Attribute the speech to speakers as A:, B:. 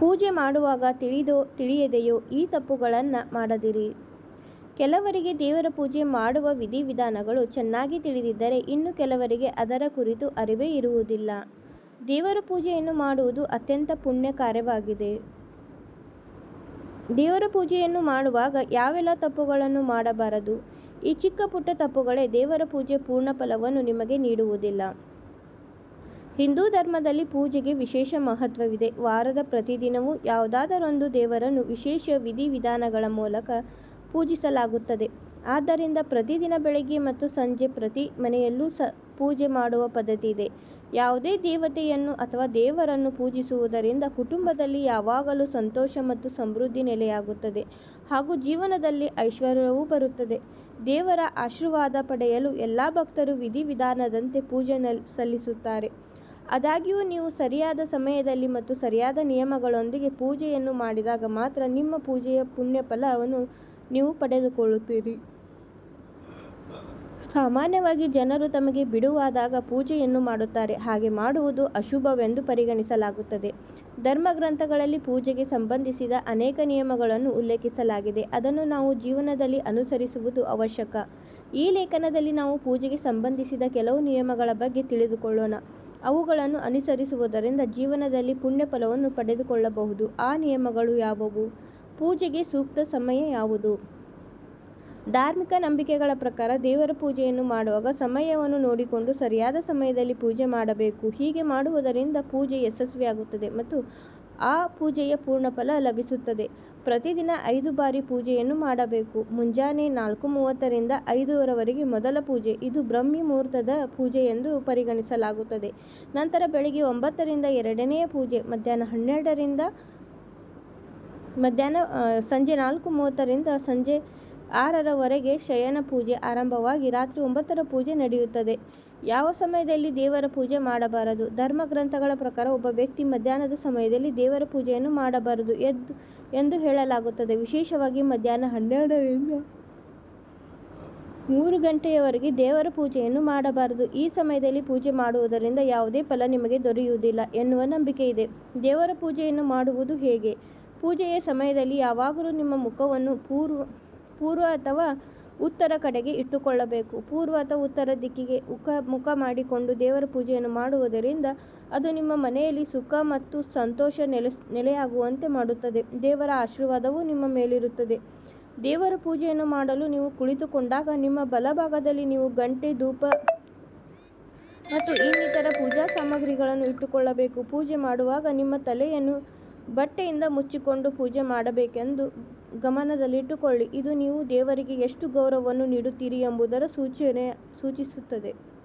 A: ಪೂಜೆ ಮಾಡುವಾಗ ತಿಳಿದೋ, ತಿಳಿಯದೆಯೋ ಈ ತಪ್ಪುಗಳನ್ನು ಮಾಡದಿರಿ. ಕೆಲವರಿಗೆ ದೇವರ ಪೂಜೆ ಮಾಡುವ ವಿಧಿವಿಧಾನಗಳು ಚೆನ್ನಾಗಿ ತಿಳಿದಿದ್ದರೆ ಇನ್ನು ಕೆಲವರಿಗೆ ಅದರ ಕುರಿತು ಅರಿವೇ ಇರುವುದಿಲ್ಲ. ದೇವರ ಪೂಜೆಯನ್ನು ಮಾಡುವುದು ಅತ್ಯಂತ ಪುಣ್ಯ ಕಾರ್ಯವಾಗಿದೆ. ದೇವರ ಪೂಜೆಯನ್ನು ಮಾಡುವಾಗ ಯಾವೆಲ್ಲ ತಪ್ಪುಗಳನ್ನು ಮಾಡಬಾರದು? ಈ ಚಿಕ್ಕ ಪುಟ್ಟ ತಪ್ಪುಗಳೇ ದೇವರ ಪೂಜೆ ಪೂರ್ಣ ಫಲವನ್ನು ನಿಮಗೆ ನೀಡುವುದಿಲ್ಲ. ಹಿಂದೂ ಧರ್ಮದಲ್ಲಿ ಪೂಜೆಗೆ ವಿಶೇಷ ಮಹತ್ವವಿದೆ. ವಾರದ ಪ್ರತಿದಿನವೂ ಯಾವುದಾದರೊಂದು ದೇವರನ್ನು ವಿಶೇಷ ವಿಧಿವಿಧಾನಗಳ ಮೂಲಕ ಪೂಜಿಸಲಾಗುತ್ತದೆ. ಆದ್ದರಿಂದ ಪ್ರತಿದಿನ ಬೆಳಗ್ಗೆ ಮತ್ತು ಸಂಜೆ ಪ್ರತಿ ಮನೆಯಲ್ಲೂ ಸ ಪೂಜೆ ಮಾಡುವ ಪದ್ಧತಿ ಇದೆ ಯಾವುದೇ ದೇವತೆಯನ್ನು ಅಥವಾ ದೇವರನ್ನು ಪೂಜಿಸುವುದರಿಂದ ಕುಟುಂಬದಲ್ಲಿ ಯಾವಾಗಲೂ ಸಂತೋಷ ಮತ್ತು ಸಮೃದ್ಧಿ ನೆಲೆಯಾಗುತ್ತದೆ ಹಾಗೂ ಜೀವನದಲ್ಲಿ ಐಶ್ವರ್ಯವೂ ಬರುತ್ತದೆ. ದೇವರ ಆಶೀರ್ವಾದ ಪಡೆಯಲು ಎಲ್ಲ ಭಕ್ತರು ವಿಧಿವಿಧಾನದಂತೆ ಪೂಜೆ ಸಲ್ಲಿಸುತ್ತಾರೆ. ಆದಾಗ್ಯೂ ನೀವು ಸರಿಯಾದ ಸಮಯದಲ್ಲಿ ಮತ್ತು ಸರಿಯಾದ ನಿಯಮಗಳೊಂದಿಗೆ ಪೂಜೆಯನ್ನು ಮಾಡಿದಾಗ ಮಾತ್ರ ನಿಮ್ಮ ಪೂಜೆಯ ಪುಣ್ಯ ಫಲವನ್ನು ನೀವು ಪಡೆದುಕೊಳ್ಳುತ್ತೀರಿ. ಸಾಮಾನ್ಯವಾಗಿ ಜನರು ತಮಗೆ ಬಿಡುವಾದಾಗ ಪೂಜೆಯನ್ನು ಮಾಡುತ್ತಾರೆ. ಹಾಗೆ ಮಾಡುವುದು ಅಶುಭವೆಂದು ಪರಿಗಣಿಸಲಾಗುತ್ತದೆ. ಧರ್ಮಗ್ರಂಥಗಳಲ್ಲಿ ಪೂಜೆಗೆ ಸಂಬಂಧಿಸಿದ ಅನೇಕ ನಿಯಮಗಳನ್ನು ಉಲ್ಲೇಖಿಸಲಾಗಿದೆ. ಅದನ್ನು ನಾವು ಜೀವನದಲ್ಲಿ ಅನುಸರಿಸುವುದು ಅವಶ್ಯಕ. ಈ ಲೇಖನದಲ್ಲಿ ನಾವು ಪೂಜೆಗೆ ಸಂಬಂಧಿಸಿದ ಕೆಲವು ನಿಯಮಗಳ ಬಗ್ಗೆ ತಿಳಿದುಕೊಳ್ಳೋಣ. ಅವುಗಳನ್ನು ಅನುಸರಿಸುವುದರಿಂದ ಜೀವನದಲ್ಲಿ ಪುಣ್ಯ ಫಲವನ್ನು ಪಡೆದುಕೊಳ್ಳಬಹುದು. ಆ ನಿಯಮಗಳು ಯಾವುವು? ಪೂಜೆಗೆ ಸೂಕ್ತ ಸಮಯ ಯಾವುದು? ಧಾರ್ಮಿಕ ನಂಬಿಕೆಗಳ ಪ್ರಕಾರ ದೇವರ ಪೂಜೆಯನ್ನು ಮಾಡುವಾಗ ಸಮಯವನ್ನು ನೋಡಿಕೊಂಡು ಸರಿಯಾದ ಸಮಯದಲ್ಲಿ ಪೂಜೆ ಮಾಡಬೇಕು. ಹೀಗೆ ಮಾಡುವುದರಿಂದ ಪೂಜೆ ಯಶಸ್ವಿಯಾಗುತ್ತದೆ ಮತ್ತು ಆ ಪೂಜೆಯ ಪೂರ್ಣ ಫಲ ಲಭಿಸುತ್ತದೆ. ಪ್ರತಿದಿನ ಐದು ಬಾರಿ ಪೂಜೆಯನ್ನು ಮಾಡಬೇಕು. ಮುಂಜಾನೆ ನಾಲ್ಕು ಮೂವತ್ತರಿಂದ ಐದುವರೆವರೆಗೆ ಮೊದಲ ಪೂಜೆ. ಇದು ಬ್ರಹ್ಮಿ ಮುಹೂರ್ತದ ಪೂಜೆ ಎಂದು ಪರಿಗಣಿಸಲಾಗುತ್ತದೆ. ನಂತರ ಬೆಳಿಗ್ಗೆ ಒಂಬತ್ತರಿಂದ ಎರಡನೆಯ ಪೂಜೆ. ಮಧ್ಯಾಹ್ನ ಹನ್ನೆರಡರಿಂದ, ಮಧ್ಯಾಹ್ನ ಸಂಜೆ ನಾಲ್ಕು ಮೂವತ್ತರಿಂದ ಸಂಜೆ ಆರರವರೆಗೆ ಶಯನ ಪೂಜೆ ಆರಂಭವಾಗಿ ರಾತ್ರಿ ಒಂಬತ್ತರ ಪೂಜೆ ನಡೆಯುತ್ತದೆ. ಯಾವ ಸಮಯದಲ್ಲಿ ದೇವರ ಪೂಜೆ ಮಾಡಬಾರದು? ಧರ್ಮ ಗ್ರಂಥಗಳ ಪ್ರಕಾರ ಒಬ್ಬ ವ್ಯಕ್ತಿ ಮಧ್ಯಾಹ್ನದ ಸಮಯದಲ್ಲಿ ದೇವರ ಪೂಜೆಯನ್ನು ಮಾಡಬಾರದು ಎದ್ದು, ಎಂದು ಹೇಳಲಾಗುತ್ತದೆ. ವಿಶೇಷವಾಗಿ ಮಧ್ಯಾಹ್ನ ಹನ್ನೆರಡರಿಂದ ಮೂರು ಗಂಟೆಯವರೆಗೆ ದೇವರ ಪೂಜೆಯನ್ನು ಮಾಡಬಾರದು. ಈ ಸಮಯದಲ್ಲಿ ಪೂಜೆ ಮಾಡುವುದರಿಂದ ಯಾವುದೇ ಫಲ ನಿಮಗೆ ದೊರೆಯುವುದಿಲ್ಲ ಎನ್ನುವ ನಂಬಿಕೆ ಇದೆ. ದೇವರ ಪೂಜೆಯನ್ನು ಮಾಡುವುದು ಹೇಗೆ? ಪೂಜೆಯ ಸಮಯದಲ್ಲಿ ಯಾವಾಗಲೂ ನಿಮ್ಮ ಮುಖವನ್ನು ಪೂರ್ವ ಪೂರ್ವ ಅಥವಾ ಉತ್ತರ ಕಡೆಗೆ ಇಟ್ಟುಕೊಳ್ಳಬೇಕು. ಪೂರ್ವ ಅಥವಾ ಉತ್ತರ ದಿಕ್ಕಿಗೆ ಉಖ ಮುಖ ಮಾಡಿಕೊಂಡು ದೇವರ ಪೂಜೆಯನ್ನು ಮಾಡುವುದರಿಂದ ಅದು ನಿಮ್ಮ ಮನೆಯಲ್ಲಿ ಸುಖ ಮತ್ತು ಸಂತೋಷ ನೆಲೆಸ್, ನೆಲೆಯಾಗುವಂತೆ ಮಾಡುತ್ತದೆ. ದೇವರ ಆಶೀರ್ವಾದವೂ ನಿಮ್ಮ ಮೇಲಿರುತ್ತದೆ. ದೇವರ ಪೂಜೆಯನ್ನು ಮಾಡಲು ನೀವು ಕುಳಿತುಕೊಂಡಾಗ ನಿಮ್ಮ ಬಲಭಾಗದಲ್ಲಿ ನೀವು ಗಂಟೆ, ಧೂಪ ಮತ್ತು ಇನ್ನಿತರ ಪೂಜಾ ಸಾಮಗ್ರಿಗಳನ್ನು ಇಟ್ಟುಕೊಳ್ಳಬೇಕು. ಪೂಜೆ ಮಾಡುವಾಗ ನಿಮ್ಮ ತಲೆಯನ್ನು ಬಟ್ಟೆಯಿಂದ ಮುಚ್ಚಿಕೊಂಡು ಪೂಜೆ ಮಾಡಬೇಕೆಂದು ಗಮನದಲ್ಲಿಟ್ಟುಕೊಳ್ಳಿ ಇದು ನೀವು ದೇವರಿಗೆ ಎಷ್ಟು ಗೌರವವನ್ನು ನೀಡುತ್ತೀರಿ ಎಂಬುದರ ಸೂಚನೆ ಸೂಚಿಸುತ್ತದೆ.